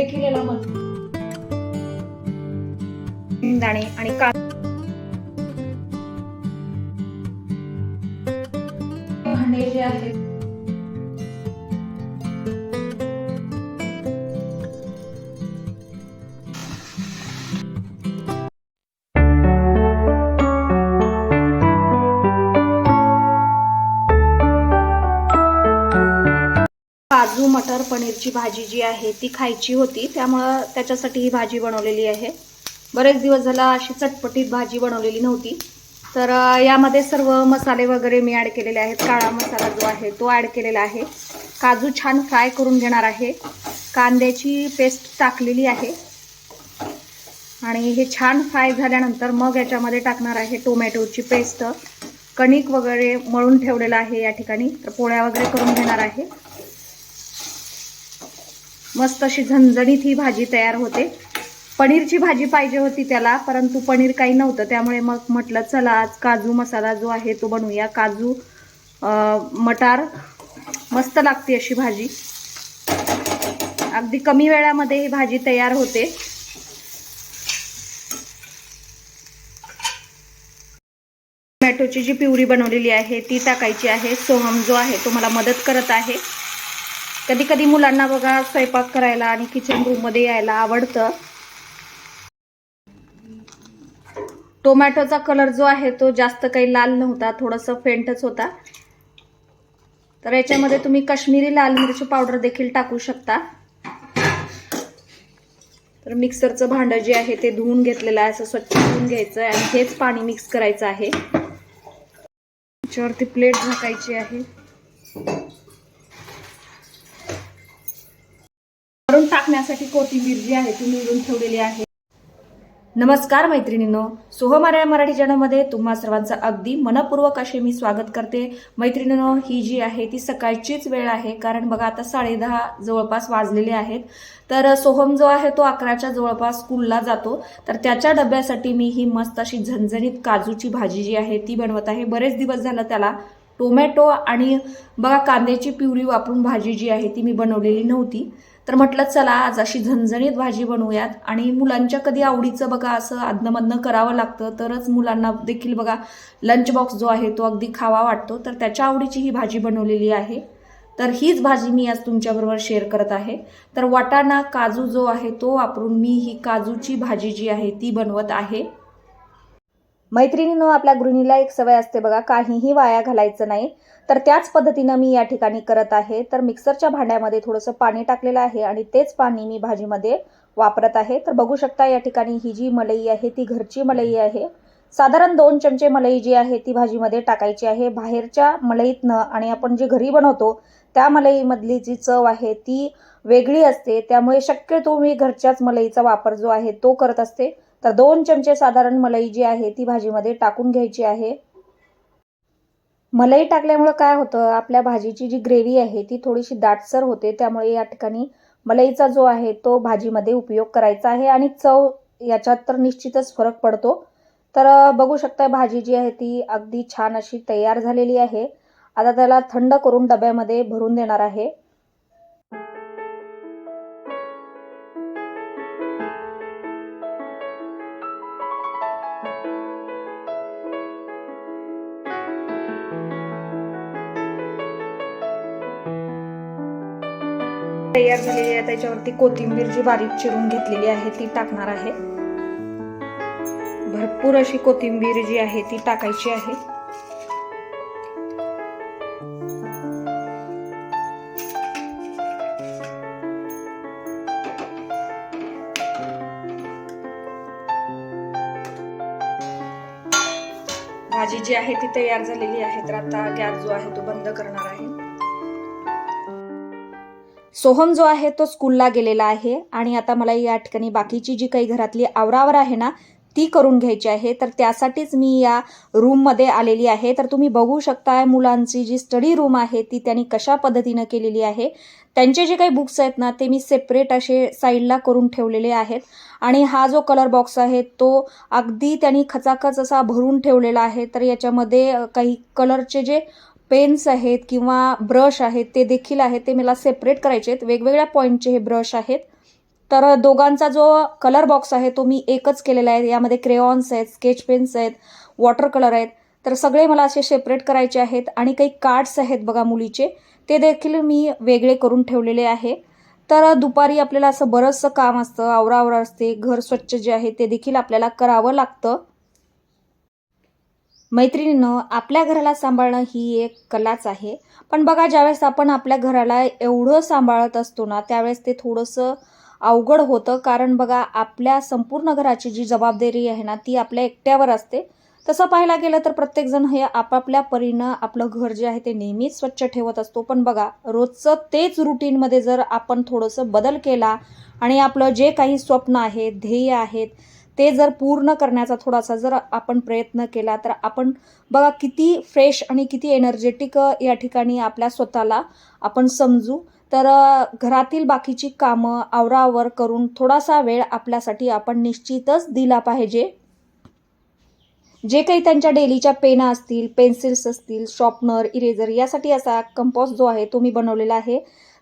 देखील याला म्हणतात दाणे आणि का भांडे जे आहेत काजू मटर पनीरची भाजी जी आहे ती खायची होती. त्यामुळं त्याच्यासाठी ही भाजी बनवलेली आहे. बरेच दिवस झाला अशी चटपटीत भाजी बनवलेली नव्हती. तर यामध्ये सर्व मसाले वगैरे मी ॲड केलेले आहेत. काळा मसाला जो आहे तो ॲड केलेला आहे. काजू छान फ्राय करून घेणार आहे. कांद्याची पेस्ट टाकलेली आहे. आणि हे छान फ्राय झाल्यानंतर मग याच्यामध्ये टाकणार आहे टोमॅटोची पेस्ट. कणिक वगैरे मळून ठेवलेलं आहे या ठिकाणी. तर पोळ्या वगैरे करून घेणार आहे. मस्त अशी झणझणीत ही भाजी तयार होते. पनीरची भाजी पाहिजे होती त्याला परंतु पनीर काही नव्हतं. त्यामुळे मग म्हटलं चला आज काजू मसाला जो आहे तो बनवूया. काजू मटार मस्त लागते अशी भाजी. अगदी कमी वेळामध्ये ही भाजी तयार होते. टोमॅटोची जी पिवरी बनवलेली आहे ती टाकायची आहे. सोहम जो आहे तो मला मदत करत आहे. कधी कधी मुलांना बघा स्वयंपाक करायला आणि किचन रूममध्ये यायला आवडतं. टोमॅटोचा कलर जो आहे तो जास्त काही लाल नव्हता थोडंसं फेंटच होता. तर याच्यामध्ये तुम्ही काश्मीरी लाल मिरची पावडर देखील टाकू शकता. तर मिक्सरचं भांडं जे आहे ते धुवून घेतलेलं आहे असं स्वच्छ धुवून घ्यायचं आहे आणि हेच पाणी मिक्स करायचं आहे. त्याच्यावरती प्लेट झाकायची आहे. टाकण्यासाठी कोथिंबीर जी आहे ती निवडून ठेवलेली आहे. नमस्कार मैत्रिणींनो सोहमार्या मराठी चॅनलमध्ये तुम्हा सर्वांचं अगदी मनपूर्वक असे मी स्वागत करते. मैत्रिणींनो ही जी आहे ती सकाळचीच वेळ आहे कारण बघा आता साडेदहा जवळपास वाजलेले आहेत. तर सोहम जो आहे तो अकराच्या जवळपास स्कूलला जातो. तर त्याच्या डब्यासाठी मी ही मस्त अशी झणझणीत काजूची भाजी जी आहे ती बनवत आहे. बरेच दिवस झालं त्याला टोमॅटो आणि बघा कांद्याची प्युरी वापरून भाजी जी आहे ती मी बनवलेली नव्हती. तर म्हटलं चला आज अशी झणझणीत भाजी बनवूयात. आणि मुलांच्या कधी आवडीचं बघा असं अदनमधनं करावं लागतं तरच मुलांना देखील बघा लंच बॉक्स जो आहे तो अगदी खावा वाटतो. तर त्याच्या आवडीची ही भाजी बनवलेली आहे. तर हीच भाजी मी आज तुमच्याबरोबर शेअर करत आहे. तर वाटाणा काजू जो आहे तो वापरून मी ही काजूची भाजी जी आहे ती बनवत आहे. मैत्रिणीनं आपल्या गृहिणीला एक सवय असते बघा काहीही वाया घालायचं नाही. तर त्याच पद्धतीनं मी या ठिकाणी करत आहे. तर मिक्सरच्या भांड्यामध्ये थोडंसं पाणी टाकलेलं आहे आणि तेच पाणी मी भाजीमध्ये वापरत आहे. तर बघू शकता या ठिकाणी ही जी मलई आहे ती घरची मलई आहे. साधारण दोन चमचे मलई जी आहे ती भाजीमध्ये टाकायची आहे. बाहेरच्या मलईतनं आणि आपण जे घरी बनवतो त्या मलईमधली जी चव आहे ती वेगळी असते. त्यामुळे शक्यतो मी घरच्याच मलईचा वापर जो आहे तो करत असते. तर दोन चमचे साधारण मलई जी आहे ती भाजीमध्ये टाकून घ्यायची आहे. मलई टाकल्यामुळं काय होतं आपल्या भाजीची जी ग्रेव्ही आहे ती थोडीशी दाटसर होते त्यामुळे या ठिकाणी मलईचा जो आहे तो भाजीमध्ये उपयोग करायचा आहे आणि चव याच्यात तर निश्चितच फरक पडतो. तर बघू शकता भाजी जी आहे ती अगदी छान अशी तयार झालेली आहे. आता त्याला थंड करून डब्यामध्ये भरून देणार आहे. तयार झालेली आहे. त्याच्यावरती कोथिंबीर जी बारीक चिरून घेतलेली आहे ती टाकणार आहे. भरपूर अशी कोथिंबीर जी आहे ती टाकायची आहे. भाजी जी आहे ती तयार झालेली आहे. तर आता गॅस जो आहे तो बंद करणार आहे. सोहम जो आहे तो स्कूलला गेलेला आहे आणि आता मला या ठिकाणी बाकीची जी काही घरातली आवरावर आहे ना ती करून घ्यायची आहे. तर त्यासाठीच मी या रूममध्ये आलेली आहे. तर तुम्ही बघू शकता मुलांची जी स्टडी रूम आहे ती त्यांनी कशा पद्धतीनं केलेली आहे. त्यांचे जे काही बुक्स आहेत ना ते मी सेपरेट असे साईडला करून ठेवलेले आहेत. आणि हा जो कलर बॉक्स आहे तो अगदी त्यांनी खचाखच असा भरून ठेवलेला आहे. तर याच्यामध्ये काही कलरचे जे पेन्स आहेत किंवा ब्रश आहेत ते देखील आहेत ते मला सेपरेट करायचे आहेत. वेगवेगळ्या पॉईंटचे हे ब्रश आहेत. तर दोघांचा जो कलर बॉक्स आहे तो मी एकच केलेला आहे. यामध्ये क्रेऑन्स आहेत स्केच पेन्स आहेत वॉटर कलर आहेत. तर सगळे मला असे सेपरेट करायचे आहेत. आणि काही कार्ड्स आहेत बघा मुलीचे ते देखील मी वेगळे करून ठेवलेले आहे. तर दुपारी आपल्याला असं बरंचसं काम असतं आवराआवरा असते घर स्वच्छ जे आहे ते देखील आपल्याला करावं लागतं. मैत्रिणीनं आपल्या घराला सांभाळणं ही एक कलाच आहे. पण बघा ज्यावेळेस आपण आपल्या घराला एवढं सांभाळत असतो ना त्यावेळेस ते थोडंसं अवघड होतं. कारण बघा आपल्या संपूर्ण घराची जी जबाबदारी आहे ना ती आपल्या एकट्यावर असते. तसं पाहायला गेलं तर प्रत्येकजण हे आपापल्या परीनं आपलं घर जे आहे ते नेहमीच स्वच्छ ठेवत असतो. पण बघा रोजचं तेच रुटीनमध्ये जर आपण थोडंसं बदल केला आणि आपलं जे काही स्वप्न आहे ध्येय आहेत ते जर पूर्ण करण्याचा थोडासा जर आपण प्रयत्न केला तर आपण बघा किती फ्रेश आणि किती एनर्जेटिक या ठिकाणी आपल्या स्वतःला आपण समजू. तर घरातील बाकीची कामं आवरावर करून थोडासा वेळ आपल्यासाठी आपण निश्चितच दिला पाहिजे. जे काही त्यांच्या डेलीच्या पेना असतील पेन्सिल्स असतील शॉर्पनर इरेझर यासाठी असा कंपॉस जो आहे तो मी बनवलेला आहे.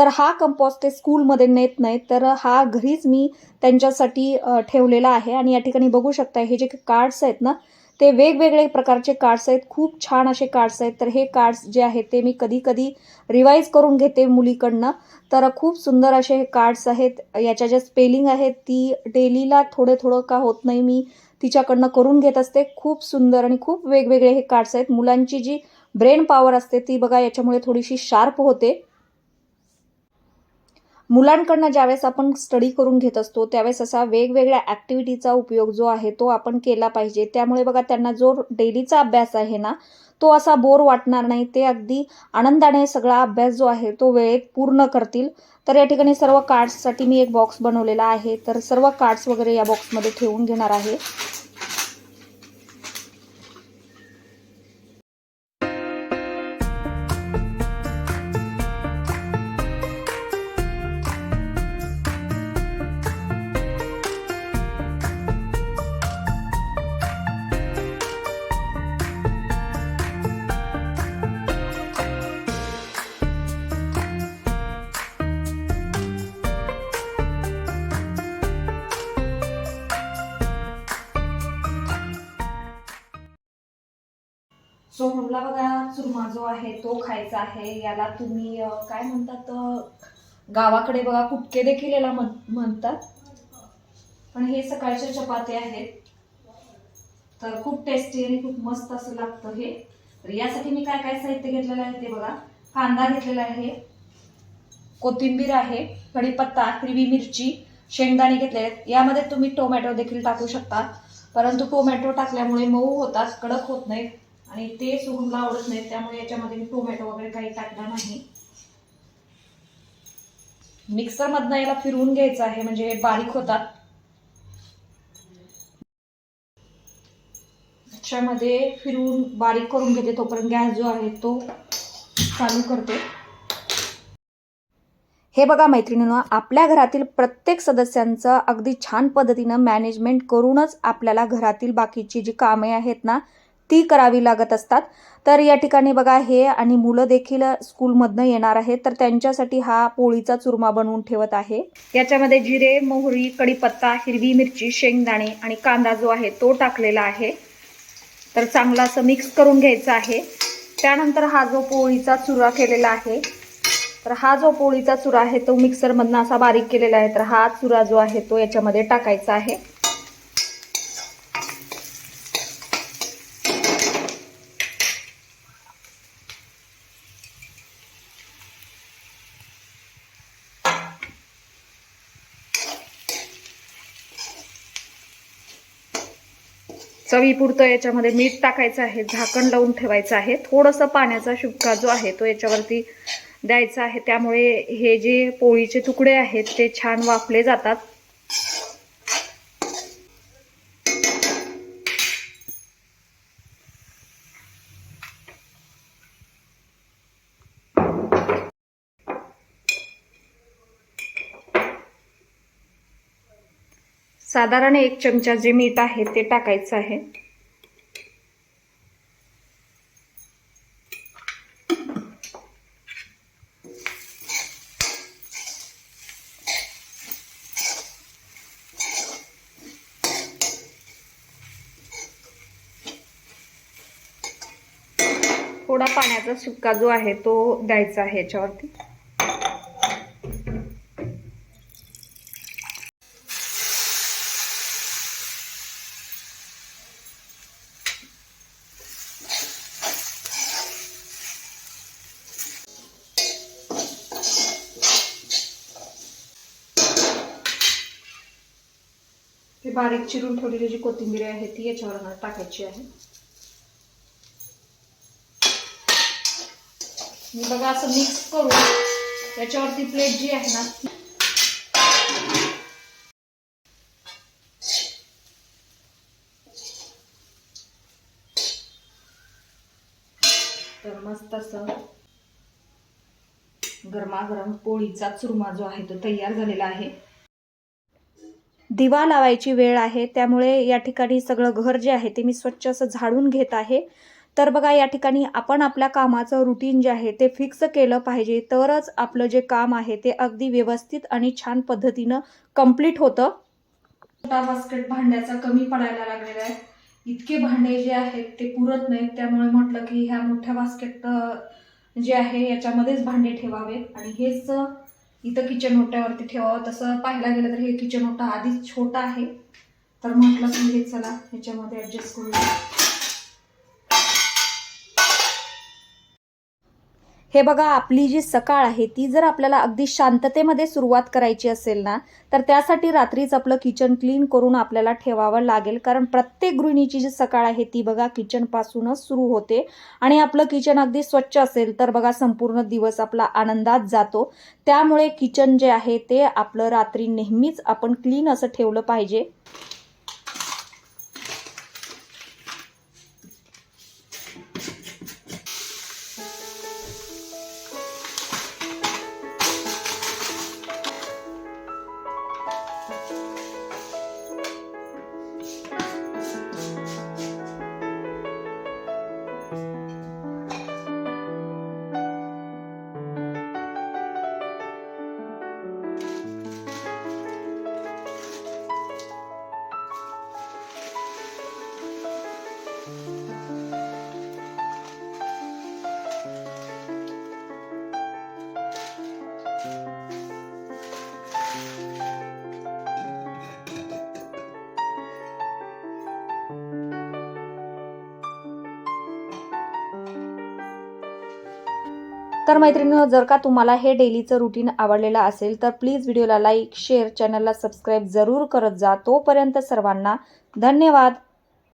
तर हा कंपोस्ट ते स्कूलमध्ये नेत नाहीत तर हा घरीच मी त्यांच्यासाठी ठेवलेला आहे. आणि या ठिकाणी बघू शकता हे जे कार्ड्स आहेत ना ते वेगवेगळे प्रकारचे कार्ड्स आहेत. खूप छान असे कार्ड्स आहेत. तर हे कार्ड्स जे आहेत ते मी कधी कधी रिवाईज करून घेते मुलीकडनं. तर खूप सुंदर असे हे कार्ड्स आहेत. याच्या ज्या स्पेलिंग आहेत ती डेलीला थोडे थोडं का होत नाही मी तिच्याकडनं करून घेत असते. खूप सुंदर आणि खूप वेगवेगळे हे कार्ड्स आहेत. मुलांची जी ब्रेन पॉवर असते ती बघा याच्यामुळे थोडीशी शार्प होते. मुलांकडनं ज्यावेळेस आपण स्टडी करून घेत असतो त्यावेळेस असा वेगवेगळ्या ॲक्टिव्हिटीचा उपयोग जो आहे तो आपण केला पाहिजे. त्यामुळे बघा त्यांना जो डेलीचा अभ्यास आहे ना तो असा बोर वाटणार नाही. ते अगदी आनंदाने सगळा अभ्यास जो आहे तो वेळेत पूर्ण करतील. तर या ठिकाणी सर्व कार्ड्ससाठी मी एक बॉक्स बनवलेला आहे. तर सर्व कार्ड्स वगैरे या बॉक्समध्ये ठेवून घेणार आहे. सोहमला बघा चुरमा जो आहे तो खायचा आहे. याला तुम्ही काय म्हणतात गावाकडे बघा कुटके देखील याला म्हण- म्हणतात. पण हे सकाळच्या चपाती आहेत. तर खूप टेस्टी आणि खूप मस्त असं लागतं हे. तर यासाठी मी काय काय साहित्य घेतलेलं आहे ते बघा. कांदा घेतलेला आहे. कोथिंबीर आहे. कढीपत्ता हिरवी मिरची शेंगदाणे घेतले आहेत. यामध्ये तुम्ही टोमॅटो देखील टाकू शकता. परंतु टोमॅटो टाकल्यामुळे मऊ होतात कडक होत नाहीत. आणि ते सोहमला आवडत नाही त्यामुळे याच्यामध्ये मी टोमॅटो वगैरे काही टाकणार नाही. मिक्सर मधनं याला फिरवून घ्यायचं आहे म्हणजे हे बारीक होतात. त्याच्यामध्ये फिरवून बारीक करून घेते तोपर्यंत गॅस जो आहे तो चालू करते. हे बघा मैत्रिणीनं आपल्या घरातील प्रत्येक सदस्यांचं अगदी छान पद्धतीनं मॅनेजमेंट करूनच आपल्याला घरातील बाकीची जी कामे आहेत ना ती करावी लागत असतात. तर या ठिकाणी बघा हे आणि मुलं देखील स्कूलमधनं येणार आहेत. तर त्यांच्यासाठी हा पोळीचा चुरमा बनवून ठेवत आहे. याच्यामध्ये जिरे मोहरी कढीपत्ता हिरवी मिरची शेंगदाणे आणि कांदा जो आहे तो टाकलेला आहे. तर चांगला असं मिक्स करून घ्यायचा आहे. त्यानंतर हा जो पोळीचा चुरा केलेला आहे तर हा जो पोळीचा चुरा आहे तो मिक्सरमधनं असा बारीक केलेला आहे. तर हा चुरा जो आहे तो याच्यामध्ये टाकायचा आहे. चवीपुरतं याच्यामध्ये मीठ टाकायचं आहे झाकण लावून ठेवायचं आहे. थोडंसं पाण्याचा शुक्का जो आहे तो याच्यावरती द्यायचा आहे. त्यामुळे हे जे पोळीचे तुकडे आहेत ते छान वाफले जातात. साधारण एक चमचा जे मीठ आहे ते टाकायचं आहे. थोडा पाण्याचा सुक्का जो आहे तो द्यायचा आहे याच्यावरती. चिरून ठेवलेली जी कोथिंबीर आहे ती याच्यावर टाकायची आहे. मी बघा असं मिक्स करून त्याच्यावरती प्लेट जी आहे ना तर मस्त असं गरमागरम पोळीचा चुरमा जो आहे तो तयार झालेला आहे. दिवा लावायची वेळ आहे. त्यामुळे या ठिकाणी सगळं घर जे आहे ते मी स्वच्छ असं झाडून घेत आहे. तर बघा या ठिकाणी आपण आपल्या कामाचं रुटीन जे आहे ते फिक्स केलं पाहिजे. तरच आपलं जे काम आहे ते अगदी व्यवस्थित आणि छान पद्धतीनं कंप्लीट होतं. छोटा बास्केट भांड्याचा कमी पडायला लागलेला आहे. इतके भांडे जे आहेत ते पुरत नाहीत. त्यामुळे म्हटलं की ह्या मोठ्या बास्केट जे आहे याच्यामध्येच भांडे ठेवावे. आणि हेच इथं किचन ओट्यावरती ठेवावं. तसं पाहायला गेलं तर हे किचन ओटा आधीच छोटा आहे. तर म्हटलं की हे चला ह्याच्यामध्ये ॲडजस्ट करूया. हे बघा आपली जी सकाळ आहे ती जर आपल्याला अगदी शांततेमध्ये सुरुवात करायची असेल ना तर त्यासाठी रात्रीच आपलं किचन क्लीन करून आपल्याला ठेवावं लागेल. कारण प्रत्येक गृहिणीची जी सकाळ आहे ती बघा किचनपासूनच सुरू होते. आणि आपलं किचन अगदी स्वच्छ असेल तर बघा संपूर्ण दिवस आपला आनंदात जातो. त्यामुळे किचन जे आहे ते आपलं रात्री नेहमीच आपण क्लीन असं ठेवलं पाहिजे. तर मैत्रिणींनो जर का तुम्हाला हे डेलीचं रुटीन आवडलेलं असेल तर प्लीज व्हिडिओला लाईक शेअर चॅनलला सबस्क्राईब जरूर करत जा. तोपर्यंत सर्वांना धन्यवाद.